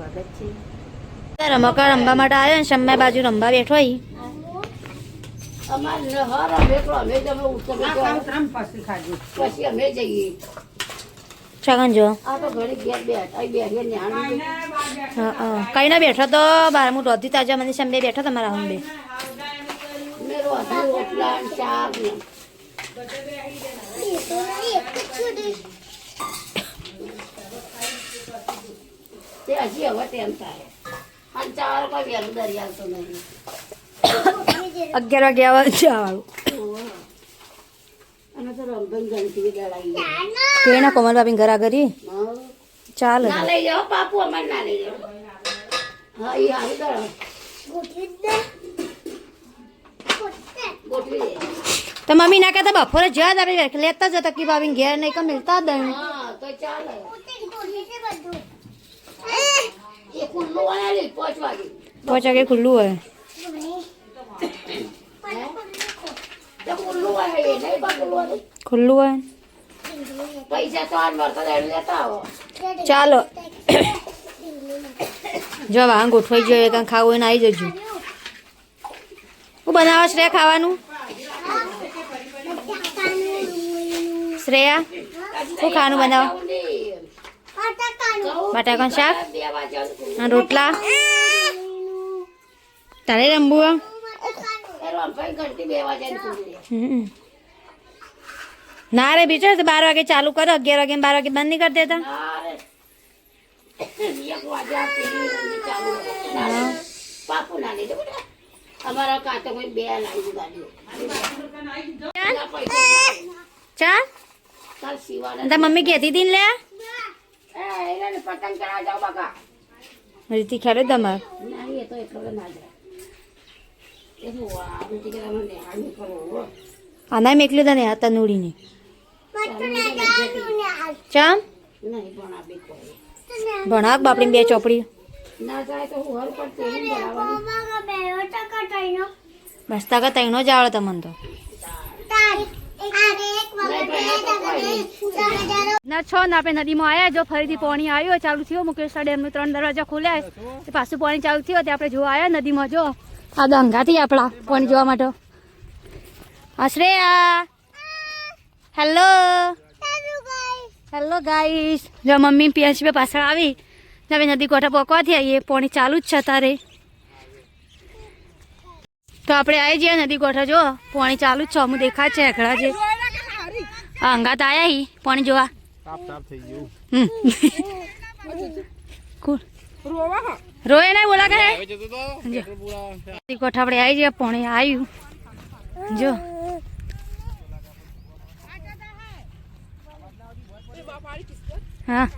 સ્વાગત છે. રમકડા રમવા માટે આવ્યો ને શમ્મા બાજુ રમવા બેઠો છગન જો. આ તો ઘડી ઘેર બેઠા બેઠીએ ન્યાણી હા હા. કઈ ના બેઠો તો બાર હું રોધી તાજા મને શમ્યા બેઠો તમારા બે શાક ને. તે હજી હવે તેમ થાય. અને ચાર કોઈ વહેલું દરિયાલ તો નહીં. અગિયાર વાગે આવે જવાનું. અને તો રંગન ગણતી દળાઈ કેના કોમલ બાપી ઘર આગળ ચાલ ના લઈ જાઓ પાપુ અમારે ના લઈ જાઓ. હા એ હારી દળ ગોઠવી દે. તો મમ્મી ના કહેતા બપોરે જ્યાં તારે લેતા જતા કે બાપી ઘેર નહીં કે મિલતા જ હા તો ચાલે એ ખુલ્લું હોય ને પાંચ વાગે પાંચ વાગે ખુલ્લું હોય તો ખુલ્લું હોય એ નહીં પણ ખુલ્લું હોય ખુલ્લું હોય પૈસા તો આજ મળતા જ લેતા આવો ચાલો જો વાહન ગોઠવાઈ જોઈએ કાંઈ ખાવું હોય ને આવી જજો હું બનાવો શ્રેયા ખાવાનું શ્રેયા શું ખાવાનું બનાવો બટાકાનું શાક બે વાગ્યા અને રોટલા તારે રમવું હોય? રંભાઈ ઘંટી બે વાગ્યા ખુલ્લી હમ. ના રે બીજો બાર વાગે ચાલુ કરો અગિયાર વાગે ને બાર વાગે બંધ નહીં કરી દેતા અરે એક વાગ્યા પેલી ચાલુ હોય. પાપુ ના લીધો બેટા અમારા કાંતો કોઈ બે લાવી ગાડીઓ ના પૈસા લાવી. ચાલ ચાલ સીવાના તાર મમ્મી કહેતી હતી ને લે એ એને પતંગ બકા. રીતિ ખ્યાલ તમાર? ના એ તો એટલો ના જાય. આના મેકલ્યું તને આ તનુડીને ચામ? ભણાક બાપડી બે ચોપડી બસતા બસ તાકા તૈનો જ આવડે તમને તો. ના છ ને આપણે નદીમાં આવ્યા જો ફરીથી પાણી આવ્યું ચાલુ થયું મુકેશ ડેમનું ત્રણ દરવાજા ખોલ્યા તે પાછું પાણી ચાલુ થયું તે આપણે જોવા આવ્યા નદીમાં જો. આ દંગાથી આપણા પાણી જોવા માટે. આશ્રેયા હેલો હેલો ગાઈસ જો મમ્મી પીએચ બે પાછળ આવી. ને હવે નદી કોઠા પોકવાથી આવીએ પાણી ચાલુ જ છે તારે તો આપણે આવી જઈએ નદી કોઠા જો. પાણી ચાલુ જ છે અમુક દેખાય છે એકડા જે. આ અંગાત આવ્યા હી પાણી જોવા. રોય નહીં બોલા કરે? કોઠા આપણે આવી જાય પાણી આવ્યું જો. હા.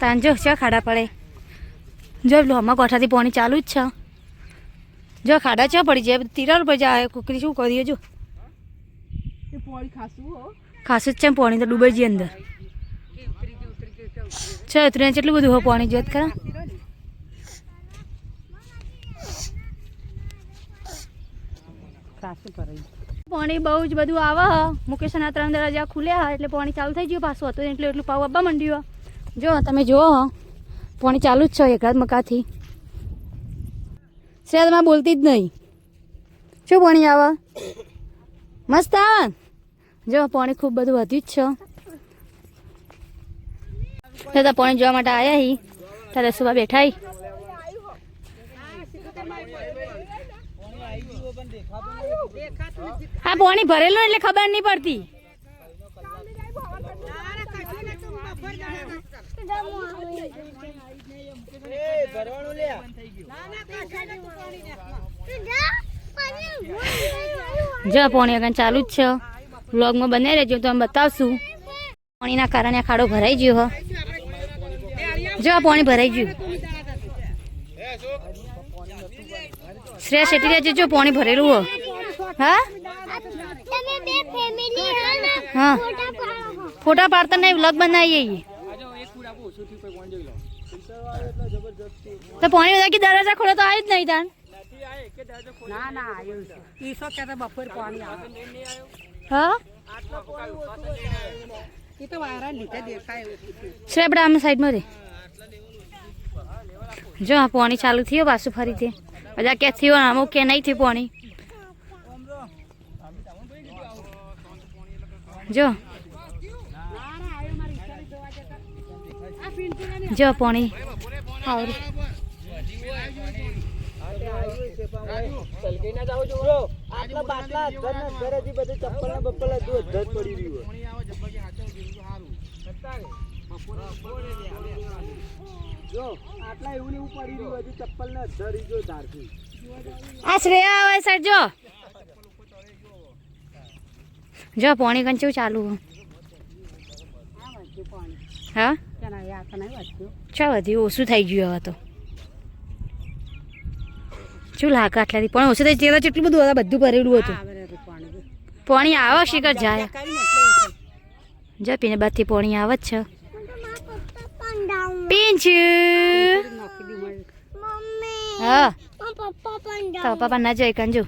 તાન જો છે ખાડા પડે. જો લોહમાં કોઠાથી પાણી ચાલુ જ છે. જો ખાડા ચા પડી જાય? તિરાડ ઉપર જાય કુકરી શું કરીએ જો? ખાસું જ છે પાણી તો ડૂબે જઈએ અંદર. છે ઉતરીને કેટલું બધું પાણી જોત ખરા. પાણી બહુ જ બધું આવે મુકેશના ત્રણ દરવાજા ખુલ્યા હ એટલે પાણી ચાલુ થઈ ગયું પાછું હતું એટલે એટલું પાવ આવવા માંડ્યું જો તમે જુઓ પાણી ચાલુ જ છે એકાદ મકાથી. શ્રેયા તમે બોલતી જ નહીં. શું પાણી આવે? મસ્ત? જો પાણી ખૂબ બધું વધ્યું જ છે. તો પોણી જોવા માટે આવ્યા હી. તારે સુવા બેઠા હી. પાણી ભરેલું એટલે ખબર નહીં પડતી. જો, પાણી આગળ ચાલુ જ છે. વ્લોગમાં બનાવી રહેજો, તો અમે બતાવશું. પાણીના કારણે ખાડો ભરાઈ ગયો જો આ પાણી ભરાઈ ગયું. શ્રેયા શેટી રહેજો જો પાણી ભરેલું હો. હા? હા ફોટા પાડતા નહીં વ્લોગ બનાવીએ તો પાણી બધા કે દરવાજા ખોલે તો આવી જ નહીં તાન ના ના આવ્યું ઈસો કે બપોર પાણી આવે. હા? આમ સાઈડમાં રે જો આ પાણી ચાલુ થયું પાછું ફરીથી. બધા કે થયું અમુક કે નહીં થયું પાણી. જો. જો પાણી. ચપ્પલ ને બપ્પલ હજુ અધર જ આટલા એવું એવું પડી રહ્યું હજુ ચપ્પલ ને અધર જો ધારથી. આ શ્રેયા આવે સર જો. જો પાણી કંચું ચાલુ. હે. હા ચા વધી ઓછું થઈ ગયું હવે તો. શું લાગે આટલાથી. પણ ઓછું થઈ ગયું. કેટલું બધું હવે બધું ભરેલું હતું. પાણી આવે શીખર જાય. જો પીને બાદથી પાણી આવે જ છે. પિંચુ હા. પપ્પા ના જોઈ કંજુ.